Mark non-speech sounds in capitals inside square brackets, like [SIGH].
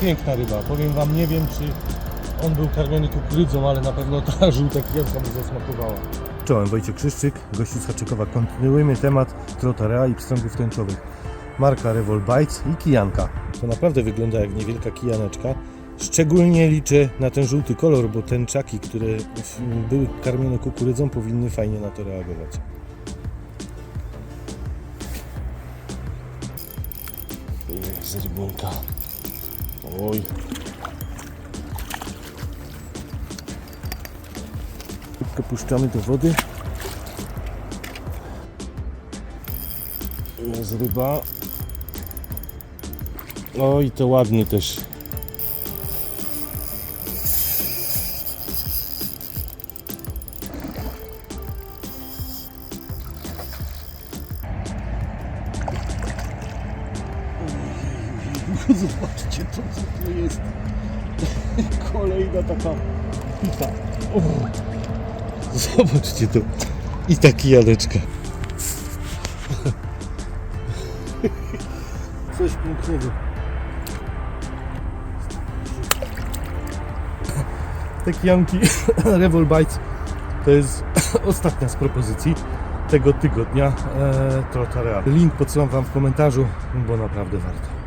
piękna ryba. Powiem Wam, nie wiem czy on był karmiony kukurydzą, ale na pewno ta [LAUGHS] żółta kijanka mu zasmakowała. Czołem, Wojciech Krzyszczyk, gości z Haczykowa. Kontynuujemy temat trotarea i pstrągów tęczowych. Marka Revol Bites i kijanka. To naprawdę wygląda jak niewielka kijaneczka. Szczególnie liczę na ten żółty kolor, bo tęczaki, które były karmione kukurydzą, powinny fajnie na to reagować. Jest rybunka. Oj. Szybko puszczamy do wody. Jest ryba. Oj, to ładny też. [LAUGHS] Zobaczcie to, co to jest. [LAUGHS] Kolejna taka pita. Zobaczcie to. I taki jadeczka. [LAUGHS] Coś pięknego. Te kijanki Revol Bites to jest ostatnia z propozycji tego tygodnia e, Trotarea. Link podsyłam Wam w komentarzu, bo naprawdę warto.